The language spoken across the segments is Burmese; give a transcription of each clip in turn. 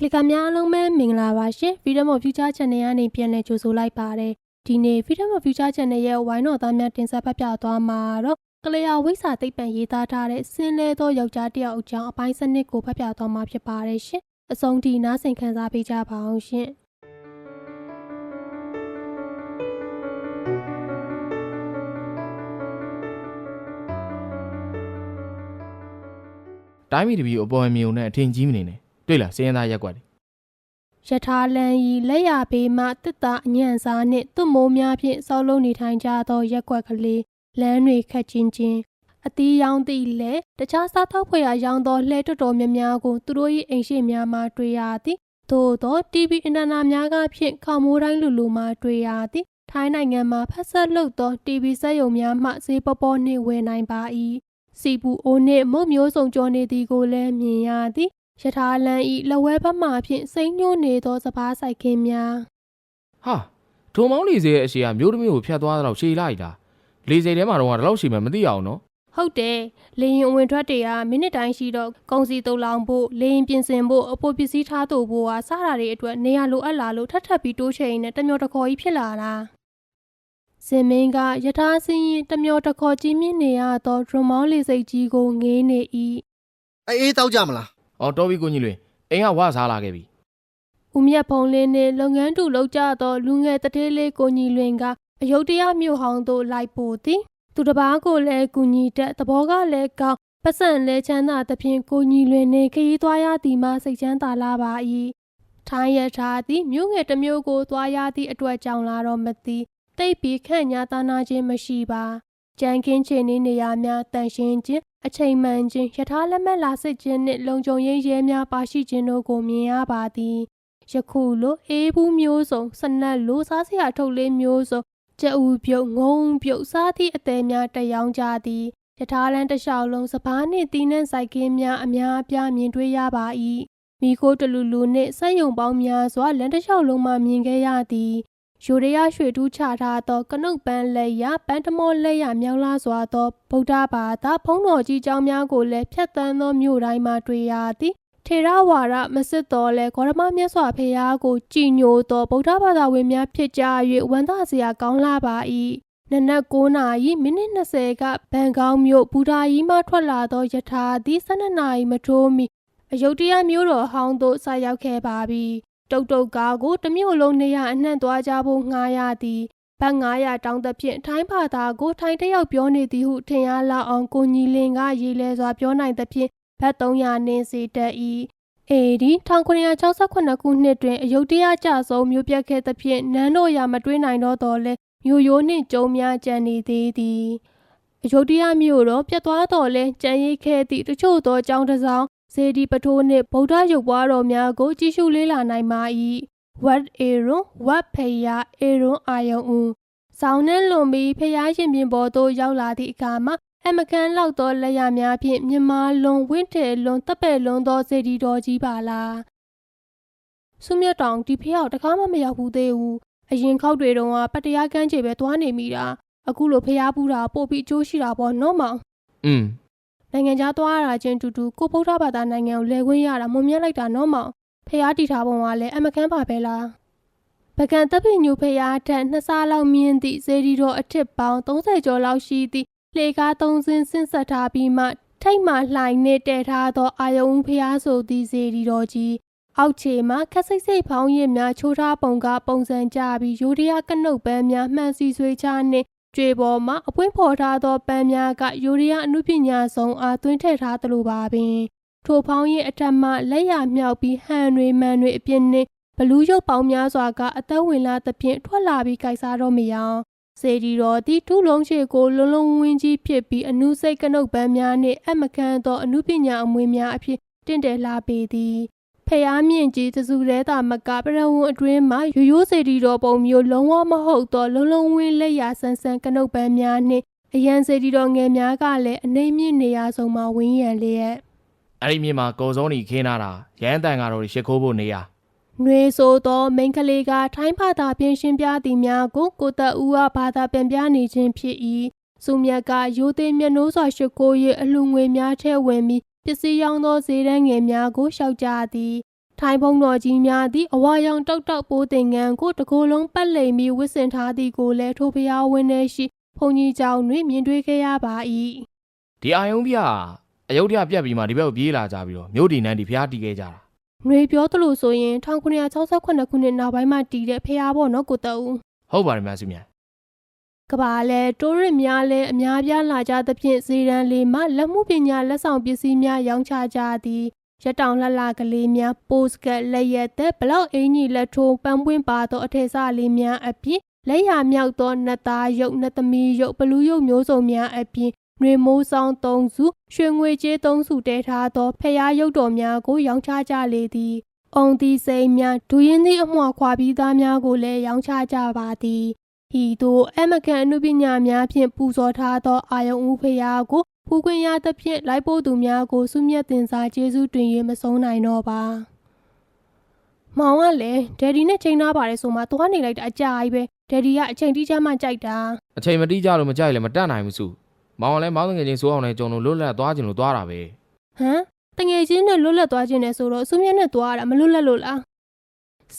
ကလစ်ကများအားလုံးပဲမင်္ဂလာပါရှင် Freedom of Future Channel ကနေပြန်လည်ကြိုဆိုလိုက်ပါတယ်ဒီနေ့ Freedom of Future Channel ရဲ့ဝိုင်းတော်သားများတင်ဆက်ဖတ်ပြသွားမှာတော့ကလျာဝိစာသိပ္ပံရေးသားထားတဲ့စင်းလဲသောယောက်ျားတစ်ယောက်အကြောင်းအပိုင်းစနစ်ကိုဖတ်ပြသွားမှာဖြစ်ပါတယ်ရှင်အဆုံးထိနားဆင်ခံစားပေးကြပါအောင်ရှင်တိုင်းပြည်တပြည်အပေါ်အမြင်နဲ့အထင်ကြီးမနေနဲ့ တွေ့လားစင်းရသားရက်ကွက်တယ်ယထာလန်ဤလက်ရဘေးမှတစ်တာအညံ့စားနှင့်သွတ်မိုးများဖြင့်ဆောက်လုပ်နေထိုင်ကြသောရက်ကွက်ကလေးလမ်းတွေခတ်ချင်းချင်းအတီးရောင်သည့်လဲတခြားစားသောက်ဖွယ်ရာရောင်းသောလှဲတော်တော်များများကိုသူတို့၏အိမ်ရှိများမှတွေ့ရသည်သို့သော TV အင်တာနက်များကဖြင့်ခေါမိုးတိုင်းလူလူမှတွေ့ရသည်ထိုင်းနိုင်ငံမှာဖက်ဆက်လုပ်သော TV စက်ရုံများမှဈေးပေါပေါနှင့်ဝယ်နိုင်ပါ၏စီပူအိုးနှင့်မုတ်မျိုးစုံကြောနေသည်ကိုလည်းမြင်ရသည် ယထာလန်ဤလက်ဝဲဘက်မှဖြင့်စိမ့်ညို့နေသောစပားဆိုင်ခင်းများဟာထုံမောင်းလီစေရဲ့အရှိကမျိုးသမီးကိုဖျတ်သွားတော့ရှည်လိုက်တာလီစေထဲမှာတော့ဒီလောက်ရှည်မှမသိအောင်နော်ဟုတ်တယ်လေရင်အဝင်ထွက်တွေကမိနစ်တိုင်းရှိတော့ကုန်စီတုံလောင်ဖို့လေရင်ပြင်ဆင်ဖို့အပိုပစ္စည်းထားသို့ဖို့ဟာစားတာတွေအတွက်နေရာလိုအပ်လာလို့ထပ်ထပ်ပြီးတိုးချဲ့ရင်လည်းတမျောတခေါ်ကြီးဖြစ်လာတာစင်မင်းကယထာစင်းရင်တမျောတခေါ်ကြီးမြင့်နေရသောဒရမောင်းလေစိတ်ကြီးကိုငေးနေ၏အေးအေးတောက်ကြမလား အော်တော်ပြီကိုကြီးလွင်အိမ်ကဝါစားလာခဲ့ပြီဦးမြတ်ဖုံးလင်းနှင့်လုပ်ငန်းတူလုပ်ကြသောလူငယ်တထေးလေးကိုညီလွင်ကအယုတ်တရားမြို့ဟောင်းသို့လိုက်ပို့သည်သူတစ်ပါးကိုလည်းကူညီတဲ့သဘောကလည်းကောင်းပတ်စံလည်းချမ်းသာသဖြင့်ကိုညီလွင်နှင့်ခရီးသွားရသည်မှစိတ်ချမ်းသာလာပါ၏ထိုင်းရထားသည်မြို့ငယ်တစ်မြို့ကိုသွားရသည့်အတွက်ကြောင့်လာတော့မသိတိတ်ပြီးခန့်ညာတာနာခြင်းမရှိပါ ကြံကင်းချေနေနေရများတန်ရှင်းခြင်းအချိန်မှန်ခြင်းယထာလက်မဲ့လာစစ်ခြင်းနှင့်လုံခြုံရေးရဲများပါရှိခြင်းတို့ကိုမြင်ရပါသည်ယခုလိုအေးဘူးမျိုးစုံစနက်လိုစားစရာထုတ်လေးမျိုးစုံကြက်ဥပြုတ်ငုံပြုတ်စားသည့်အသည်များတက်ရောင်းကြသည်ယထာလန်တစ်လျှောက်လုံးစပားနှင့်တီးနှံဆိုင်ကင်းများအများအပြားမြင်တွေ့ရပါ၏မိခိုးတလူလူနှင့်ဆက်ယုံပေါင်းများစွာလန်တစ်လျှောက်လုံးမှမြင်ခဲ့ရသည် ယူရီးယားရွှေတူးချထားသောကနုတ်ပန်းလက်ရပန်းတမောလက်ရမြောင်းလာစွာသောဗုဒ္ဓဘာသာဘုန်းတော်ကြီးကျောင်းများကိုလည်းဖြတ်တန်းသောမြို့တိုင်းမှာတွေ့ရသည်ထေရဝါဒမစစ်တော်လဲဂေါရမမြတ်စွာဘုရားကိုကြည်ညိုသောဗုဒ္ဓဘာသာဝင်များဖြစ်ကြ၍ဝန်သားစရာကောင်းလာပါ၏နနက်9နာရီမိနစ်20ကဘန်ကောက်မြို့ဘူဒါကြီးမှထွက်လာသောယထာသည်12နာရီမထိုးမီအယုတ်တရားမျိုးတော်ဟောင်းသို့ဆက်ရောက်ခဲ့ပါပြီ တုတ်တုတ်ကားကိုတစ်မြို့လုံးနေရအနှံ့သွားကြဖို့ငှားရသည်ဘတ်900တောင်းသဖြင့်ထိုင်းဘာသာကိုထိုင်းတယောက်ပြောနေသည်ဟုထင်ရလောက်အောင်ကိုညီလင်ကရေးလဲစွာပြောနိုင်သဖြင့်ဘတ်300နှင်းစီတက်၏အေဒီ1968ခုနှစ်တွင်အယုတ်တရားကြဆုံးမြို့ပြတ်ခဲ့သဖြင့်နန်းတော်ရာမတွေးနိုင်တော့တော်လဲမြို့ရိုးနှင့်ကျုံများကြံနေသေးသည်အယုတ်တရားမြို့တော်ပြတ်သွားတော်လဲကြံရိတ်ခဲ့သည့်တချို့သောကျောင်းတစ်ဆောင် ဇေဒီပထိုးနှင့်ဗုဒ္ဓရုပ်ပွားတော်များကို ကြည့်ရှုလေ့လာနိုင်ပါ၏ what aaron what ဖေယာ aaron အာယုံဦးဆောင်းနှင့်လွန်ပြီးဖျားရှင်ပြင်ပေါ်သို့ရောက်လာသည့်အခါမှာအမကန်လောက်သောလက်ရများဖြင့်မြမလွန်ဝင့်တယ်လွန်တပ်ပယ်လွန်သောစေတီတော်ကြီးပါလားဆုမြတ်တောင်ဒီဖျောက်တကားမှမရောက်ဘူးသေးဘူးအရင်ခောက်တွေတုန်းကပတ္တရားကန်းချေပဲသွားနေမိတာအခုလိုဖျားပူးတာပို့ပြီးအကျိုးရှိတာပေါ့နော်မောင်อืม နိုင်ငံခြားသွားရတာချင်းတူတူကိုဗုဒ္ဓဘာသာနိုင်ငံကိုလဲခွင့်ရတာမုံမြတ်လိုက်တာနော်မောင်ဖះတီထားပုံကလည်းအမကန်ပါပဲလားပကံတပ်ပိညူဖះထက်နှစ်ဆလောက်မြင့်သည့်ဇေဒီတော်အထစ်ပေါင်း30ကျော်လောက်ရှိသည့်လေကားသုံးစင်းဆင်းဆက်ထားပြီးမှထိတ်မှလှိုင်နှင့်တည်ထားသောအာယုံဖះဆိုသည့်ဇေဒီတော်ကြီးအောက်ခြေမှာခက်စိတ်စိတ်ဖောင်းရစ်များချိုးထားပုံကပုံစံကြပြီးရိုးရကနုတ်ပန်းများမှန်စီဆွေချနှင့် ကျွေပေါ်မှာအပွင့်ဖော်ထားသောပန်းများကယူရီးယားအမှုပညာဆုံးအားသွင်းထည့်ထားသလိုပါပင်ထိုဖောင်းရင်အထက်မှလက်ရမြောက်ပြီးဟန်တွေမှန်တွေအပြင်းနှင့်ဘလူးရုပ်ပေါင်းများစွာကအသက်ဝင်လာသဖြင့်ထွက်လာပြီးကြိုက်စားတော့မရအောင်စေဒီတော်သည်ထူးလုံးရှိကိုလုံးလုံးဝင်းကြီးဖြစ်ပြီးအနုစိတ်ကနုတ်ပန်းများနှင့်အမကန်သောအနုပညာအမွေများအဖြစ်တင့်တယ်လာပေသည် ဖျားမြင့်ကြီးတစုရဲတာမကပရဝွန်အတွင်းမှရိုးရိုးစေတီတော်ပုံမျိုးလုံးဝမဟုတ်သောလုံးလုံးဝင်းလက်ရဆန်းဆန်းကနုတ်ပန်းများနှင့်အရန်စေတီတော်ငယ်များကလည်းအနေမြင့်နေရာဆုံးမှာဝင်းရံလျက်အဲ့ဒီမြေမှာကော်စောနီခင်းလာတာရန်တန်ကတော့ရှ िख ိုးဖို့နေရ။နှွေဆိုသောမိန်းကလေးကထိုင်းဘာသာဖြင့်ရှင်းပြသည်များကိုကိုသက်ဦးကဘာသာပြန်ပြနေခြင်းဖြစ်၏။စုမြတ်ကရိုသေမျက်နှိုးစွာရှိခိုး၍အလှငွေများထဲဝင်ပြီးပ စ္စည်းရောင်းသောဈေးတန်းငယ်များကိုရှောက်ကြသည်ထိုင်းဘုံတော်ကြီးများသည်အဝါရောင်တောက်တောက်ပိုးတင်ငန်းကိုတကိုယ်လုံးပတ်လိမ်ပြီးဝစ်စင်ထားသည်ကိုလည်းထိုဖျားဝင်းထဲရှိဘုံကြီးကျောင်းတွင်မြင်တွေ့ခဲ့ရပါ၏ဒီအာယုံပြအယုတ်တရားပြတ်ပြီးမှဒီဘက်ကိုပြေးလာကြပြီးတော့မြို့ဒီနန်းဒီဖျားတီးခဲ့ကြတာ။ຫນွေပြောသလိုဆိုရင်1968ခုနှစ်နောက်ပိုင်းမှာတည်တဲ့ဖျားပေါ့နော်ကိုတအူဟုတ်ပါတယ်မဆုမြန် ကဘာလဲတိုးရစ်များလဲအများပြားလာကြသဖြင့်ဇေရန်လေးမှလက်မှုပညာလက်ဆောင်ပစ္စည်းများရောင်းချကြသည်ရက်တောင်လှလှကလေးများပိုစကတ်လက်ရက်သက်ဘလောက်အင်ကြီးလက်ထိုးပန်းပွင့်ပါသောအထည်စလေးများအပြင်လက်ရမြောက်သောနတ်သားရုပ်နတ်သမီးရုပ်ဘလူးရုပ်မျိုးစုံများအပြင်နှွေမိုးဆောင်သုံးစုရွှေငွေကြေးသုံးစုတဲထားသောဖျားရုပ်တော်များကိုရောင်းချကြလေသည်။အုံသီးစိမ်းများဒူရင်သည့်အမွှာခွာပြီးသားများကိုလည်းရောင်းချကြပါသည်။ ဤသို့အမကန်အနုပညာများဖြင့်ပူဇော်ထားသောအာယုံဦးဖျားကိုဖူးခွင့်ရသဖြင့်လိုက်ပို့သူများကိုဆုမြတ်တင်စားကျေးဇူးတင်၍မဆုံးနိုင်တော့ပါ။မောင်ကလည်းဒယ်ဒီနဲ့ချိန်သားပါတယ်ဆိုမှသွားနေလိုက်တာအကြာကြီးပဲဒယ်ဒီကအချိန်တိကျမှကြိုက်တာအချိန်မတိကြလို့မကြိုက်လည်းမတတ်နိုင်ဘူးစုမောင်ကလည်းမောင်းငယ်ချင်းစိုးအောင်လည်းကြုံလို့လွတ်လပ်သွားခြင်းလို့သွားတာပဲဟမ်တငယ်ချင်းနဲ့လွတ်လပ်သွားခြင်းနဲ့ဆိုတော့ဆုမြတ်နဲ့သွားတာမလွတ်လပ်လို့လား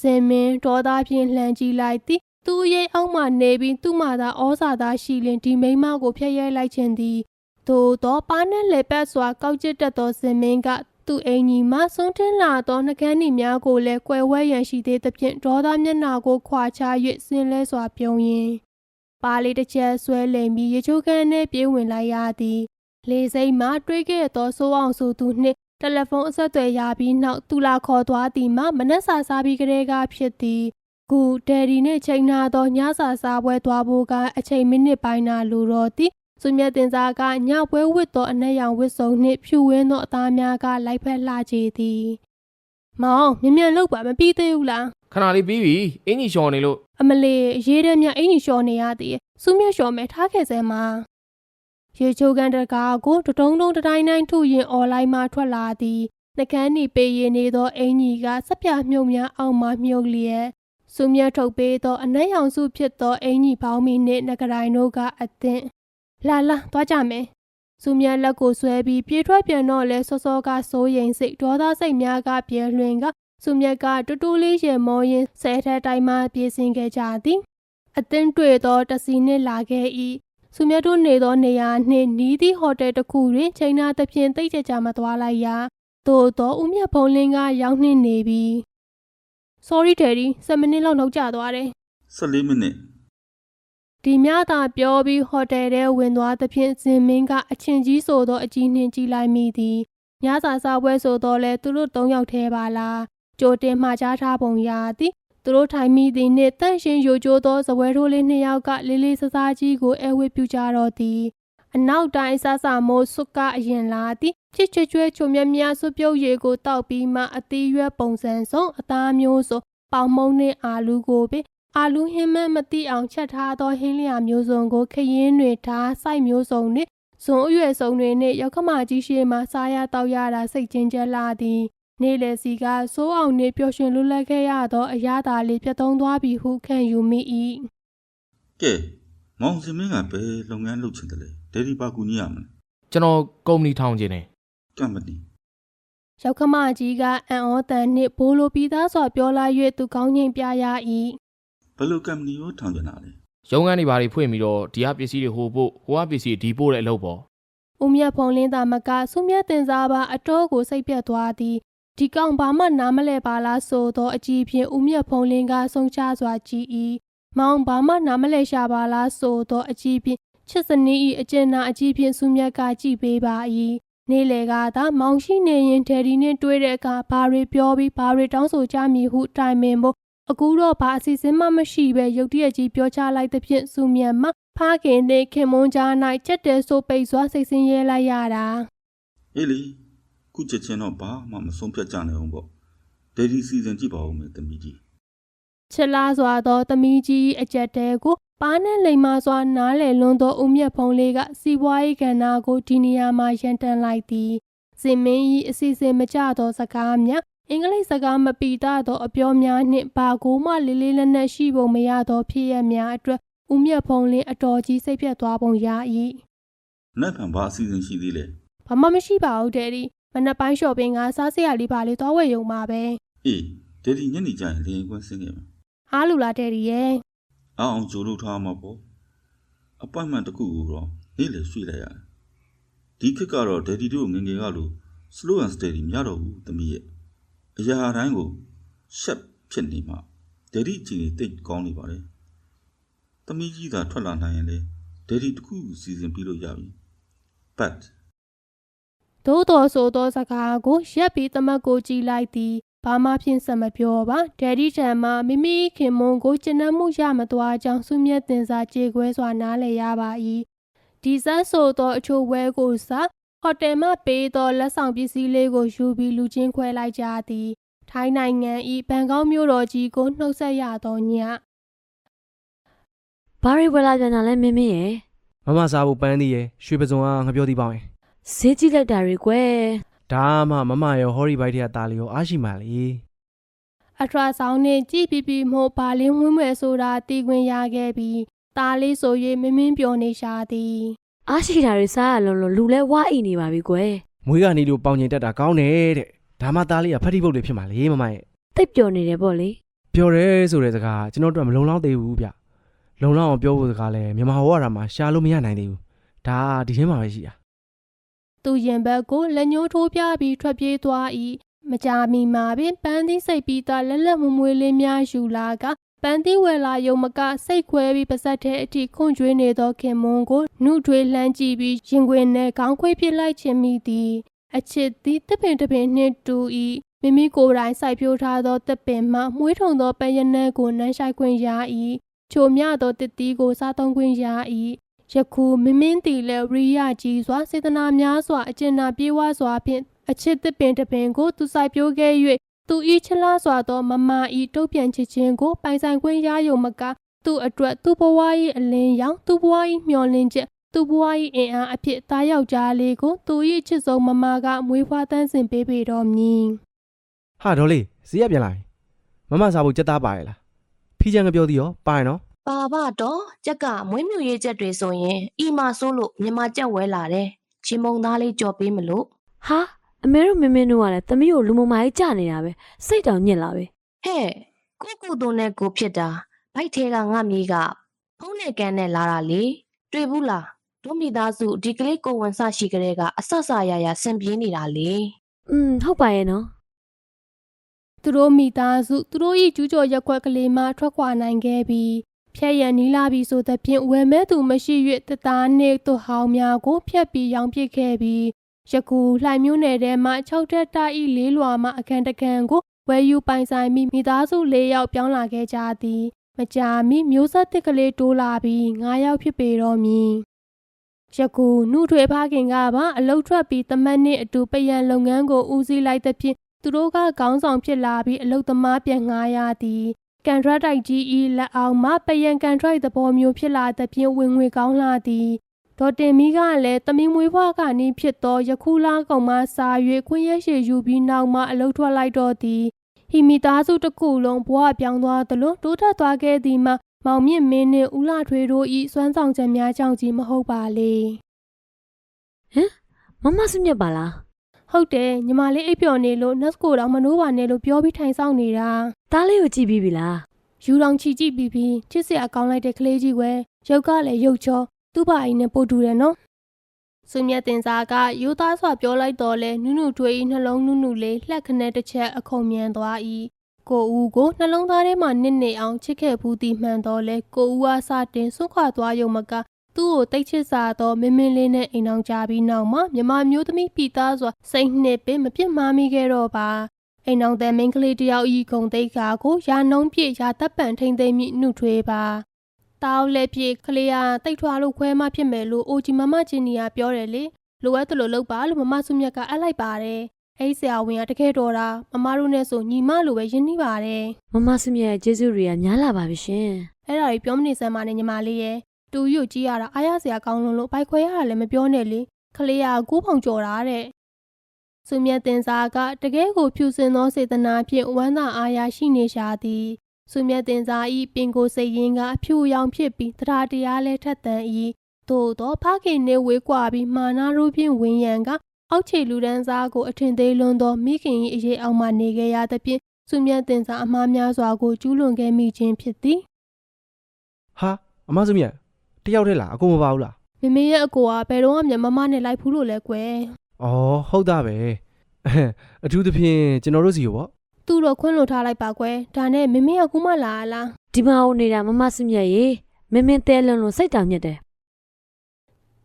စင်မင်းဒေါ်သားဖြင့်လှန်ကြည့်လိုက်သည် သူ့ရဲ့အောက်မှနေပြီးသူ့မှသာဩစာသာရှိလင်ဒီမိန်းမကိုဖျက်ရဲလိုက်ခြင်းသည်သို့သောပါနဲ့လေပတ်စွာကောက်ကျစ်တတ်သောစင်မင်းကသူ့အင်ကြီးမှဆုံးထင်းလာသောနှကန်းဤများကိုလည်းကွယ်ဝဲရန်ရှိသေးသဖြင့်ဒေါသမျက်နှာကိုခွာချ၍ဆင်းလဲစွာပြုံးရင်းပါလေးတစ်ချက်ဆွဲလိမ်ပြီးရေချိုးခန်းနဲ့ပြေးဝင်လိုက်ရသည်လေစိမ်းမှတွေးခဲ့သောစိုးအောင်ဆိုသူနှင့်တယ်လီဖုန်းအဆက်အသွယ်ရပြီးနောက်သူလာခေါ်သွားသည်မှမနှက်စာစားပြီးကလေးကဖြစ်သည် ခုဒယ်ဒီနှင့်ချိန်နာသောညစာစားပွဲသွားဖို့ကအချိန်မိနစ်ပိုင်းနာလိုတော့သည်စုမြတ်တင်စားကညပွဲဝတ်သောအနက်ရောင်ဝတ်စုံနှင့်ဖြူဝင်းသောအသားများကလိုက်ဖက်လှကြသည်မောင်မြင်မြန်လောက်ပါမပြီးသေးဘူးလားခဏလေးပြီးပြီအင်ကြီးရှော်နေလို့အမလေးရေးတဲ့မြအင်ကြီးလျှော်နေရသည်စုမြတ်လျှော်မယ်ထားခဲ့စမ်းမှာရေချိုကန်တကားကိုတတုံးတုံးတတိုင်းတိုင်းထုရင်အွန်လိုင်းမှာထွက်လာသည်နှကန်းနီပေးရနေသောအင်ကြီးကစက်ပြမြုပ်များအောက်မှမြုပ်လျက် စုမြတ်ထုတ်ပေးသောအနက်ရောင်စုဖြစ်သောအင်ကြီးပေါင်းမီနှင့်ငကရိုင်တို့ကအသင့်လာလာသွားကြမယ်စုမြတ်လက်ကိုဆွဲပြီးပြေးထွက်ပြန်တော့လဲစောစောကစိုးရိမ်စိတ်ဒေါသစိတ်များကပြေလွင်ကစုမြတ်ကတူတူလေးရေမောရင်ဆဲထက်တိုင်းမှပြေးဆင်းခဲ့ကြသည်အသင်းတွေ့သောတစီနှင့်လာခဲ့၏စုမြတ်တို့နေသောနေရာနှင့်နီးသည့်ဟိုတယ်တစ်ခုတွင်ချိန်နာသဖြင့်တိတ်ကြကြမသွားလိုက်ရာသို့သောဦးမြတ်ဖုံးလင်းကရောက်နှင့်နေပြီ sorry daddy 7မိနစ်လောက်နောက်ကျသွားတယ်14မိနစ်ဒီမြသာပြောပြီးဟိုတယ်ထဲဝင်သွားသဖြင့်ဇင်မင်းကအချင်းကြီးဆိုသောအကြီးနှင့်ကြည်လိုက်မိသည်ညစာစားပွဲဆိုတော့လဲသူတို့၃ယောက်ထဲပါလားကြိုတင်မှာကြားထားပုံရသည်သူတို့ထိုင်မိသည်နှင့်တန့်ရှင်ရိုကျိုးသောဇပွဲထိုးလေးနှစ်ယောက်ကလေးလေးဆဆကြီးကိုအဲဝဲပြူကြတော့သည် အနောက်တိုင်းဆဆမိုးစွတ်ကအရင်လာသည်ချစ်ချွေချွေချုံမြမြစွပ်ပြုတ်ရည်ကိုတောက်ပြီးမှအသေးရွက်ပုံစံစုံအသားမျိုးစုံပေါင်မုံနှင့်အာလူကိုပင်အာလူဟင်းမန်းမတိအောင်ချက်ထားသောဟင်းလျာမျိုးစုံကိုခရင်တွေထားစိုက်မျိုးစုံနှင့်ဇွန်အရွယ်စုံတွေနှင့်ရောက်ခမကြီးရှိမှစားရတောက်ရတာစိတ်ချင်းကျက်လာသည်နေလေစီကစိုးအောင်နှင့်ပျော်ရွှင်လွတ်လပ်ခဲ့ရသောအရာသာလေးပြတ်သုံးသွားပြီဟုခံယူမိ၏ကဲမောင်စင်မင်းကဘယ်လုပ်ငန်းလုပ်ချင်တယ်လဲ ဒယ်ဒီပါကူညီရမလဲကျွန်တော်ကုမ္ပဏီထောင်ခြင်းတယ်ကမ်ပဏီရောက်ခမကြီးကအံ့ဩတန်နှင့်ဘိုးလိုပြီးသားစွာပြောလာ၍သူကောင်းငင်ပြရ၏ဘယ်လိုကမ်ပဏီကိုထောင်ချင်တာလဲရုံးခန်းတွေဘာတွေဖွင့်ပြီးတော့ဒီကပစ္စည်းတွေဟိုပို့ဟိုကပစ္စည်းဒီပို့တဲ့အလုပ်ပေါ့ဦးမြတ်ဖုံလင်းသာမကဆုမြတ်တင်စားပါအတော်ကိုစိတ်ပြတ်သွားသည်ဒီကောင်ဘာမှနားမလဲပါလားဆိုသောအကြည့်ဖြင့်ဦးမြတ်ဖုံလင်းကဆုံးချစွာကြည်၏မောင်ဘာမှနားမလဲရှာပါလားဆိုသောအကြည့်ဖြင့် ချစ်စနီး၏အကျဉ်းနာအကြည့်ဖြင့်ဆုမြတ်ကကြည်ပေးပါ၏နေလေကသာမောင်ရှိနေရင်ဒယ်ဒီနှင့်တွေ့တဲ့အခါဘာတွေပြောပြီးဘာတွေတောင်းဆိုကြမည်ဟုတိုင်ပင်ဖို့အခုတော့ဘာအစီအစဉ်မှမရှိဘဲရုတ်တရက်ကြီးပြောချလိုက်သဖြင့်ဆုမြတ်မှဖခင်နှင့်ခင်မွန်းကြား၌ချက်တဲဆိုးပိတ်စွာစိတ်ဆင်းရဲလိုက်ရတာအေးလေခုချက်ချင်းတော့ဘာမှမဆုံးဖြတ်ကြနိုင်အောင်ပေါ့ဒယ်ဒီစီစဉ်ကြည့်ပါဦးမယ်တမီးကြီး ချစ်လားစွာသောသမီးကြီးအကြက်တဲကိုပါးနဲ့လိမ်မာစွာနားလေလွန်းသောဦးမြတ်ဖုံးလေးကစီးပွားရေးကဏ္ဍကိုဒီနေရာမှာရန်တန်လိုက်သည်စင်မင်း၏အစီအစဉ်မကျသောစကားများအင်္ဂလိပ်စကားမပီတသောအပြောများနှင့်ဘာကိုမှလေးလေးနက်နက်ရှိပုံမရသောဖြစ်ရများအတွက်ဦးမြတ်ဖုံးလင်းအတော်ကြီးစိတ်ပြတ်သွားပုံရ၏နက်ဖန်ဘာအစီအစဉ်ရှိသေးလဲဘာမှမရှိပါဘူးဒယ်ဒီမနက်ပိုင်းလျှော့ပင်ကစားစရာလေးပါလေးသွားဝယ်ရုံပါပဲအေးဒယ်ဒီညနေကျရင်လေရင်ကွင်းဆင်းခဲ့မယ် အားလူလားတဲ့ဒီရဲ့အားအောင်ကြိုးလို့ထားမှာပေါ့အပိုင်မန်တစ်ခုကိုတော့နေ့လေရွှေ့လိုက်ရတယ်ဒီခေတ်ကတော့ဒယ်ဒီတို့ငယ်ငယ်ကလို့ slow and steady မရတော့ဘူးသမီးရဲ့အရာတိုင်းကိုရှက်ဖြစ်နေမှဒယ်ဒီအချိန်ကြီးတိတ်ကောင်းနေပါတယ်သမီးကြီးသာထွက်လာနိုင်ရင်လေဒယ်ဒီတစ်ခုစီစဉ်ပြီးလို့ရပြီ but သို့တော်ဆိုသောစကားကိုရက်ပြီးသမတ်ကိုကြည်လိုက်သည် ဘာမှဖြင့်ဆက်မပြောပါဒယ်ဒီထံမှမိမိခင်မွန်ကိုကျဉ်နှံမှုရမသွားကြောင်းစုမြတ်တင်စာကြေခွဲစွာနားလည်ရပါ၏ဒီဇက်ဆိုသောအချို့ဝဲကိုစားဟိုတယ်မှပေးသောလက်ဆောင်ပစ္စည်းလေးကိုယူပြီးလူချင်းခွဲလိုက်ကြသည်ထိုင်းနိုင်ငံ၏ဘန်ကောက်မြို့တော်ကြီးကိုနှုတ်ဆက်ရသောညဘာရီဝလာပြန်တာလဲမင်းမင်းရဲ့မမစားဖို့ပန်းသေးရဲ့ရွှေပစုံကငါပြောသေးပါမယ်ဈေးကြည့်လိုက်တာတွေကွယ် ဒါမှမမရောဟော်ရီဘိုက်ထဲကသားလေးရောအားရှိမှလေအထရာဆောင်နဲ့ကြည်ပြပြမို့ဘာလင်းဝင်းမဲ့ဆိုတာတီးခွင်ရခဲ့ပြီးသားလေးဆို၍မင်းမင်းပျော်နေရှာသည်အားရှိတာတွေစားရလုံးလုံးလူလဲဝအိနေပါပြီကွယ်မွေးကနေလို့ပေါင်ကျင်တက်တာကောင်းတယ်တဲ့ဒါမှသားလေးကဖက်တိပုတ်တွေဖြစ်မှာလေမမရဲ့တိတ်ပျော်နေတယ်ပေါ့လေပျော်တယ်ဆိုတဲ့စကားကျွန်တော်တို့မလုံလောက်သေးဘူးဗျလုံလောက်အောင်ပြောဖို့စကားလဲမြန်မာဟောရတာမှရှာလို့မရနိုင်သေးဘူးဒါဒီထဲမှာပဲရှိတာ သူရင်ဘက်ကိုလက်ညှိုးထိုးပြပြီးထွက်ပြေးသွား၏မကြာမီမှာပင်ပန်းသီးစိတ်ပြီးသားလက်လက်မမွေးလေးများယူလာကပန်းသီးဝယ်လာယုံမကစိတ်ခွဲပြီးပါဇက်တဲ့အထိခွန့်ကျွေးနေသောခင်မွန်ကိုနှုတ်ထွေးလှမ်းကြည့်ပြီးရင်ခွင်နဲ့ခေါင်းခွေးပစ်လိုက်ခြင်းမိသည်အချစ်သည်တပင်တပင်နှင့်တူ၏မိမိကိုယ်တိုင်စိုက်ပျိုးထားသောတပင်မှမွေးထုံသောပယနက်ကိုနှမ်းဆိုင်ခွင့်ရ၏ချိုမြသောတစ်တီးကိုစားသုံးခွင့်ရ၏ ယခုမင်းမင်းတီလည်းရိယကြီးစွာစေတနာများစွာအကျဉ်းနာပြေးဝစွာဖြင့်အချစ်တပင်တပင်ကိုသူစိုက်ပျိုးခဲ့၍သူဤချလားစွာသောမမဤတုတ်ပြန်ချစ်ခြင်းကိုပိုင်ဆိုင်ခွင့်ရယုံမကသူအတွက်သူဘဝ၏အလင်းရောင်သူဘဝ၏မျော်လင့်ချက်သူဘဝ၏အင်အားအဖြစ်သားယောက်ျားလေးကိုသူ၏ချစ်ဆုံးမမကမွေးဖွားတန်းစင်ပေးပေတော်မည်ဟာဒေါ်လေးဈေးရပြန်လာပြီမမစားဖို့ကြက်သားပါရလားဖီးချန်ကပြောသေးရောပါရနော် ပါပါတော့ကြက်ကမွေးမြူရေးချက်တွေဆိုရင်အီမာဆိုးလို့မြန်မာကြက်ဝဲလာတယ်ချင်းမုံသားလေးကြော်ပေးမလို့ဟာအမေတို့မင်းမင်းတို့ကလည်းသမီးကိုလူမမာကြီးကြနေတာပဲစိတ်တောင်ညစ်လာပဲဟဲ့ကိုကူတုံနဲ့ကိုဖြစ်တာဘိုက်ထဲကငါမြေးကဖုံးနဲ့ကန်နဲ့လာတာလေတွေ့ဘူးလားတို့မိသားစုဒီကလေးကိုဝန်ဆရှိကလေးကအဆဆရရဆင်ပြေးနေတာလေอืมဟုတ်ပါရဲ့နော်သူတို့မိသားစုသူတို့၏ကျူးကျော်ရက်ွက်ကလေးမှထွက်ခွာနိုင်ခဲ့ပြီး ဖြက်ရန်နီးလာပြီးဆိုသဖြင့်ဝယ်မဲ့သူမရှိ၍တသားနှင့်သူဟောင်းများကိုဖျက်ပြီးရောင်းပစ်ခဲ့ပြီးယခုလှိုင်မျိုးနယ်ထဲမှ6တက်တာဤလေးလွာမှအခန်းတခန်းကိုဝယ်ယူပိုင်ဆိုင်ပြီးမိသားစု၄ယောက်ပြောင်းလာခဲ့ကြသည်မကြာမီမျိုးဆက်တစ်ကလေးတိုးလာပြီး9ယောက်ဖြစ်ပေတော့မည်ယခုနှုထွေဖခင်ကပါအလုတ်ထွက်ပြီးတမတ်နှင့်အတူပယံလုပ်ငန်းကိုဦးစီးလိုက်သဖြင့်သူတို့ကခေါင်းဆောင်ဖြစ်လာပြီးအလုတ်သမားပြန်ငှားရသည် ကန်ထရိုက်တိုက်ကြီးဤလက်အောက်မှပယံကန်ထရိုက်သဘောမျိုးဖြစ်လာသဖြင့်ဝင်ငွေကောင်းလာသည်ဒေါ်တင်မီကလည်းတမင်မွေးဖွားကနီးဖြစ်သောယခုလာကောင်မှစာ၍ခွင့်ရရှိယူပြီးနောက်မှအလုတ်ထွက်လိုက်တော့သည်ဟီမီသားစုတစ်ခုလုံးဘဝပြောင်းသွားသလိုတိုးတက်သွားခဲ့သည်မှာမောင်မြင့်မင်းနှင့်ဦးလာထွေးတို့ဤစွမ်းဆောင်ချက်များကြောင့်ကြီးမဟုတ်ပါလေမမစမြတ်ပါလား ဟုတ်တယ်ညီမလေးအိပ်ပျော်နေလို့နတ်ကိုတော့မနိုးပါနဲ့လို့ပြောပြီးထိုင်ဆောင်နေတာတားလေးကိုကြည့်ပြီးပြီလားယူတောင်ချီကြည့်ပြီးပြီးချစ်စရာကောင်းလိုက်တဲ့ကလေးကြီးပဲရုပ်ကလည်းရုပ်ချောသူ့ဘာအိမ်နဲ့ပို့တူတယ်နော်စုမြတ်တင်စာကယူသားစွာပြောလိုက်တော့လဲနုနုထွေးဤနှလုံးနုနုလေးလှက်ခနဲ့တစ်ချက်အခုံမြန်သွား၏ကိုဦးကိုနှလုံးသားထဲမှာနစ်နေအောင်ချစ်ခဲ့ဘူးသည်မှန်တော့လဲကိုဦးအားစတင်ဆွခွာသွားရုံမက သူ့ကိုတိတ်ချစ်စာတော့မင်းမင်းလေးနဲ့အိမ်အောင်ကြပြီးနောက်မှာမြမမျိုးသမီးပြည်သားစွာစိတ်နှစ်ပင်မပြစ်မှားမိခဲ့တော့ပါအိမ်အောင်တဲ့မိန်းကလေးတယောက်ဤဂုံတိတ်ကာကိုရာနှုံးပြည့်ရာတပ်ပံထိမ့်သိမ့်မိနှုတ်ထွေးပါတောက်လက်ပြည့်ကလေးဟာတိတ်ထွားလို့ခွဲမဖြစ်မယ်လို့အိုဂျီမမချင်းနီကပြောတယ်လေလိုအပ်တယ်လို့လုပ်ပါလို့မမဆုမြတ်ကအပ်လိုက်ပါတယ်အဲ့ဆရာဝန်ကတကယ်တော်တာမမတို့နဲ့ဆိုညီမလိုပဲယဉ်နှီးပါတယ်မမစမြတ်ရဲ့ကျေးဇူးတွေကများလာပါပြီရှင်အဲ့ဒါကြီးပြောမနေစမ်းပါနဲ့ညီမလေးရဲ့ တူရုပ်ကြီးရတာအားရစရာကောင်းလုံးလို့ဘိုက်ခွဲရတာလည်းမပြောနဲ့လေကလေးကကိုးဖောင်ကြော်တာတဲ့စုမြတ်တင်စာကတကယ်ကိုဖြူစင်သောစေတနာဖြင့်ဝမ်းသာအားရရှိနေရှာသည်စုမြတ်တင်စာဤပင်ကိုယ်စိတ်ရင်းကအဖြူရောင်ဖြစ်ပြီးတရားတရားလဲထက်သန်၏သို့သောဖခင်နှင့်ဝေးကွာပြီးမာနာတို့ဖြင့်ဝင်းရန်ကအောက်ခြေလူဒန်းစားကိုအထင်သေးလွန်းသောမိခင်၏အရေးအောက်မှနေခဲ့ရသဖြင့်စုမြတ်တင်စာအမှားများစွာကိုကျူးလွန်ခဲ့မိခြင်းဖြစ်သည်ဟာအမစုမြတ် တယောက်တည်းလားအကုန်မပါဘူးလားမမေရဲ့အကိုကဘယ်တော့မှမမနဲ့လိုက်ဘူးလို့လဲကွယ်အော်ဟုတ်တာပဲအထူးသဖြင့်ကျွန်တော်တို့စီကိုပေါ့သူ့တော့ခွင့်လွှတ်ထားလိုက်ပါကွယ်ဒါနဲ့မမေကကူမလာလားဒီမှာဟိုနေတာမမစမြတ်ရေမင်းမင်းတဲလွန်လို့စိတ်တောင်ညစ်တယ်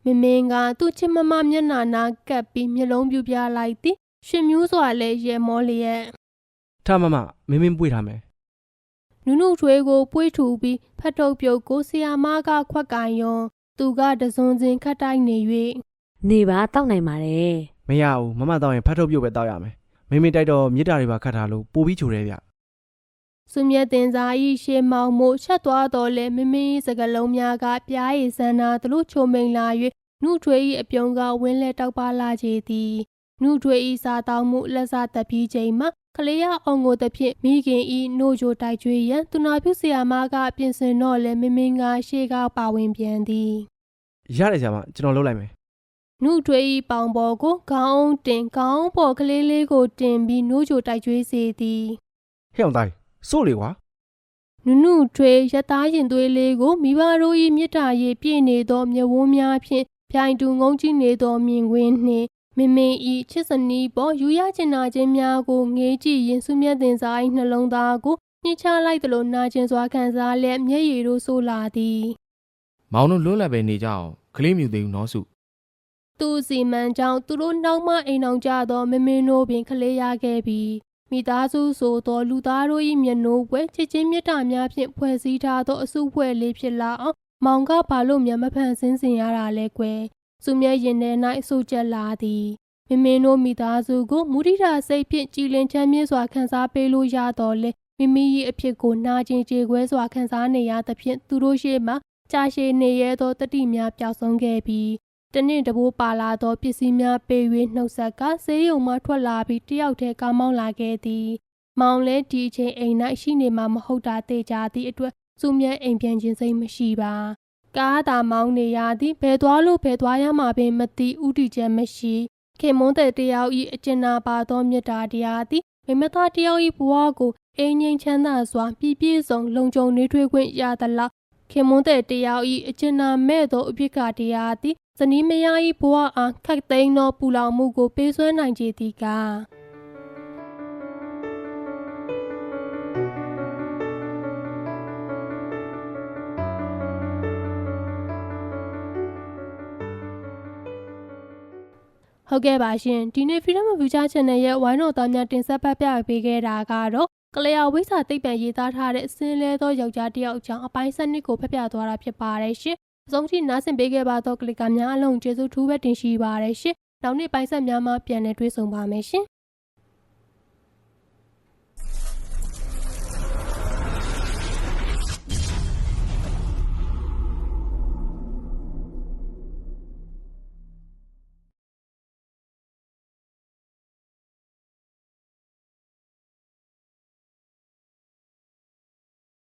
မမင်းကသူ့ချစ်မမမျက်နှာနာကပ်ပြီးမျက်လုံးပြူပြလိုက်သည်ရှင်မျိုးစွာလဲရဲမောလျက်ထားမမမင်းမင်းပွေထားမယ် နုနုထွေးကိုပွေးထူပြီးဖတ်ထုတ်ပြုတ်ကိုဆီယာမကခွက်ကင်ယွန်သူကတစွန်စင်ခတ်တိုက်နေ၍နေပါတောက်နိုင်ပါတယ်မရဘူးမမတော့ရင်ဖတ်ထုတ်ပြုတ်ပဲတောက်ရမယ်မင်းမင်းတိုက်တော့မြေတားတွေပါခတ်ထားလို့ပိုပြီးချိုတယ်ဗျစုမြတ်တင်စာဤရှေမောင်မို့ချက်သွားတော်လဲမမင်းစကလုံးများကပြားရည်စန္နာသလိုချိုမိန်လာ၍နုထွေးဤအပြုံးကဝင်းလဲတောက်ပါလာကြသည်နုထွေးဤစာတောင်းမှုလက်စားတပ်ပြီးချိန်မှာ ကလေးရအောင်ကိုတစ်ဖြင့်မိခင်ဤနို့ကြိုတိုက်ကျွေးရန်သူနာပြုဆရာမကပြင်ဆင်တော့လဲမမင်းကရှေ့ကပါဝင်ပြန်သည်ရတယ်ဆရာမကျွန်တော်လုပ်လိုက်မယ်နုထွေးဤပေါင်ပေါ်ကိုခေါင်းတင်ခေါင်းပေါ်ကလေးလေးကိုတင်ပြီးနို့ကြိုတိုက်ကျွေးစေသည်ဟဲ့အောင်တိုင်းစိုးလေကွာနုနုထွေရသားရင်သွေးလေးကိုမိဘတို့၏မြစ်တာရည်ပြည့်နေသောမျက်ဝန်းများဖြင့်ပြိုင်တူငုံကြည့်နေသောမြင်ကွင်းနှင့် မင်မင်ဤချစ်စနီးပေါ်ယူရကျင်နာခြင်းများကိုငေးကြည့်ရင်စုမြတ်တင်စား၏နှလုံးသားကိုညှစ်ချလိုက်သလိုနာကျင်စွာခံစားလျက်မျက်ရည်တို့ဆိုးလာသည်မောင်တို့လွတ်လပ်ပဲနေကြအောင်ကလေးမြူသေးဘူးနော်စုသူစီမံကြောင့်သူတို့နောက်မှအိမ်အောင်ကြသောမမင်းတို့ပင်ခလေးရခဲ့ပြီးမိသားစုဆိုသောလူသားတို့၏မျက်နှိုးပွဲချစ်ချင်းမြတ်တာများဖြင့်ဖွဲ့စည်းထားသောအစုဖွဲ့လေးဖြစ်လာအောင်မောင်ကဘာလို့မျက်မဖန်ဆင်းစင်ရတာလဲကွယ် စုမြဲရင်ထဲ၌အဆုကျက်လာသည်မမင်းတို့မိသားစုကိုမုဒိတာစိတ်ဖြင့်ကြည်လင်ချမ်းမြေ့စွာခံစားပေးလို့ရတော်လဲမိမိ၏အဖြစ်ကိုနာကျင်ကြေခွဲစွာခံစားနေရသဖြင့်သူတို့ရှေ့မှကြာရှည်နေရသောတတိများပျောက်ဆုံးခဲ့ပြီးတနင့်တဘိုးပါလာသောပစ္စည်းများပေး၍နှုတ်ဆက်ကဆေးရုံမှထွက်လာပြီးတယောက်တည်းကားမောင်းလာခဲ့သည်။မောင်လည်းဒီအချိန်အိမ်၌ရှိနေမှာမဟုတ်တာသိကြသည့်အတွက်စုမြတ်အိမ်ပြန်ခြင်းစိတ်မရှိပါ။ ကားသာမောင်းနေရသည်ဘယ်သွားလို့ဘယ်သွားရမှာပင်မသိဥတီချက်မရှိ။ခင်မွန်းတဲ့တယောက်၏အကျဉ်းနာပါသောမြတ်တာတရားသည်မိမသားတယောက်၏ဘဝကိုအိမ်ငိမ်ချမ်းသာစွာပြည့်ပြည့်စုံလုံခြုံနေထွေးခွင့်ရသလောက်ခင်မွန်းတဲ့တရားဤအကျဉ်းနာမဲ့သောအဖြစ်ကတရားသည်ဇနီးမယားဤဘဝအားခက်သိမ်းသောပူလောင်မှုကိုပေးစွမ်းနိုင်ကြသည်ကား ဟုတ်ကဲ့ပါရှင်ဒီနေ့ Freedom of Future Channel ရဲ့ဝိုင်းတော်သားများတင်ဆက်ပတ်ပြပေးခဲ့တာကတော့ကလျာဝိစာသိပ္ပံရေးသားထားတဲ့အစင်းလဲသောယောက်ျားတစ်ယောက်အကြောင်းအပိုင်းစနစ်ကိုဖတ်ပြသွားတာဖြစ်ပါတယ်ရှင်အဆုံးထိနားဆင်ပေးခဲ့ပါသောကလစ်ကာများအလုံးကျေးဇူးထူးပဲတင်ရှိပါတယ်ရှင်နောက်နေ့ပိုင်းဆက်များမှာပြန်လည်တွေ့ဆုံပါမယ်ရှင်